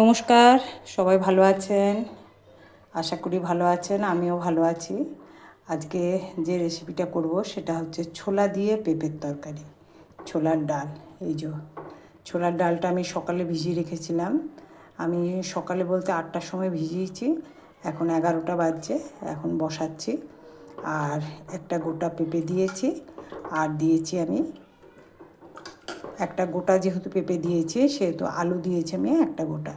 নমস্কার, সবাই ভালো আছেন? আশা করি ভালো আছেন, আমিও ভালো আছি। আজকে যে রেসিপিটা করব সেটা হচ্ছে ছোলা দিয়ে পেঁপের তরকারি, ছোলার ডাল। এই যে, ছোলার ডালটা আমি সকালে ভিজিয়ে রেখেছিলাম। আমি সকালে বলতে আটটার সময় ভিজিয়েছি, এখন এগারোটা বাজছে, এখন বসাচ্ছি। আর একটা গোটা পেঁপে দিয়েছি, আর দিয়েছি আমি একটা গোটা যেহেতু পেঁপে দিয়েছি, সেহেতু আলু দিয়েছি আমি একটা গোটা।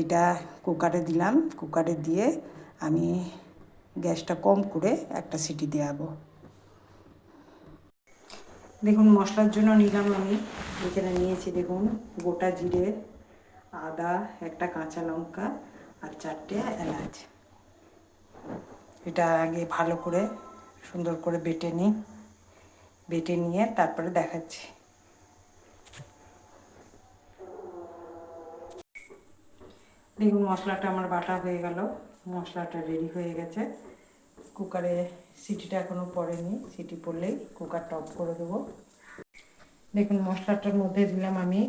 এটা কুকারে দিলাম। কুকারে দিয়ে আমি গ্যাসটা কম করে একটা সিটি দেওয়াবো দেখুন, মশলার জন্য নিলাম আমি। এখানে নিয়েছি দেখুন, গোটা জিরে, আদা, একটা কাঁচা লঙ্কা আর চারটে এলাচ। এটা আগে ভালো করে সুন্দর করে বেটে নিই। বেটে নিয়ে তারপরে দেখাচ্ছি। দেখুন, মশলাটা আমার বাটা হয়ে গেল। মশলাটা রেডি হয়ে গেছে। কুকারে সিটিটা এখনও পড়েনি। সিটি পড়লেই কুকারটা অফ করে দেবো। দেখুন, মশলাটার মধ্যে দিলাম আমি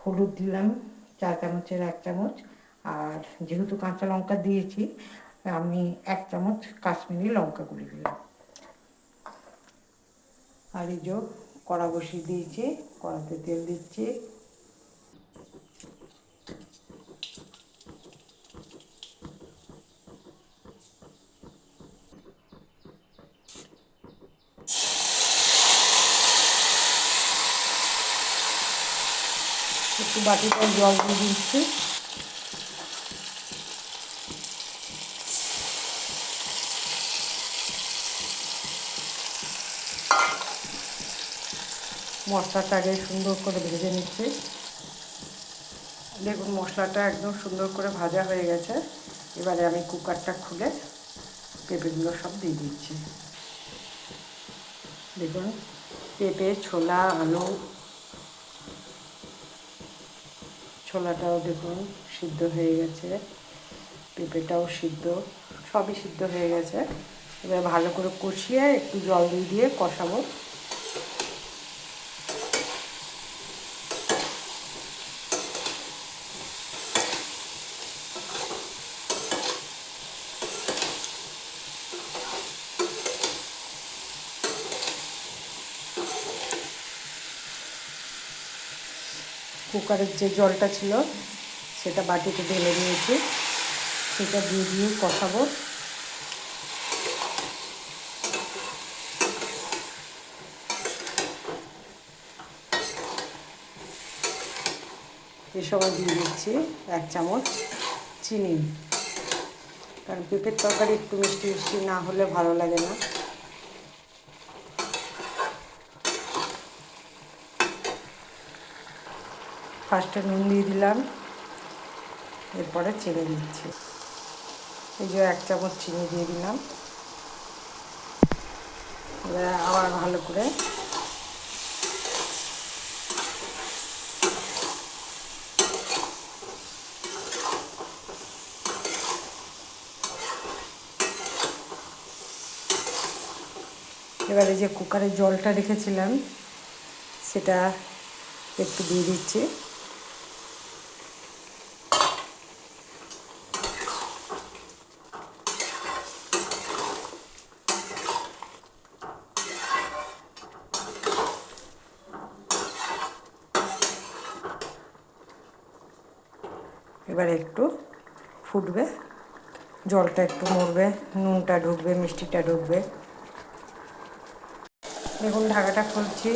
হলুদ দিলাম চা চামচের এক চামচ। আর যেহেতু কাঁচা লঙ্কা দিয়েছি, আমি এক চামচ কাশ্মীরি লঙ্কা গুঁড়ি দিলাম। আর এই যে কড়া বসিয়ে দিয়েছি, কড়াতে তেল দিচ্ছি। একটু বাটিতে জল দিয়ে দিচ্ছি। মশলাটাকে সুন্দর করে ভেজে নিচ্ছি। দেখুন, মশলাটা একদম সুন্দর করে ভাজা হয়ে গেছে। এবারে আমি কুকারটা খুলে পেঁপেগুলো সব দিয়ে দিচ্ছি। দেখুন, পেঁপে, ছোলা, আলু ছোলাটাও দেখুন, সিদ্ধ হয়ে গেছে। পেঁপেটাও সিদ্ধ, সবই সিদ্ধ হয়ে গেছে। এবার ভালো করে কষিয়ে একটু জল দিয়ে দিয়ে কষাবো। কুকারের যে জলটা ছিল, সেটা বাটিতে ঢেলে দিয়েছি। সেটা দিয়ে দিয়ে কষাবো। এ সময় দিয়ে দিচ্ছি এক চামচ চিনি। কারণ পেঁপের তরকারি একটু মিষ্টি মিষ্টি না হলে ভালো লাগে না। ফার্স্টে নুন দিয়ে দিলাম। এরপরে চিনি দিচ্ছি। এই যে এক চামচ চিনি দিয়ে দিলাম। এবার আবার ভালো করে এবারে যে কুকারে জলটা রেখেছিলাম, সেটা একটু দিয়ে দিচ্ছি। এবার একটু ফুটবে। জলটা একটু মরবে নুনটা ঢুকবে, মিষ্টিটা ঢুকবে। দেখুন, ঢাকাটা খুলছি।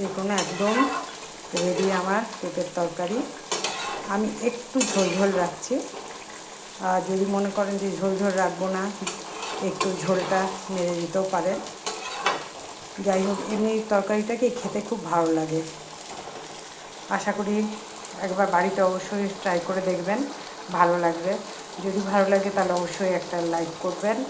দেখুন, একদম রেডি আমার পেঁপের তরকারি। আমি একটু ঝোল ঝোল রাখছি। আর যদি মনে করেন যে ঝোল ঝোল রাখব না একটু ঝোলটা মেরে দিতেও পারেন যাই হোক, এমনি তরকারিটাকে খেতে খুব ভালো লাগে। আশা করি একবার বাড়িতে অবশ্যই ট্রাই করে দেখবেন, ভালো লাগবে। যদি ভালো লাগে তাহলে অবশ্যই একটা লাইক করবেন।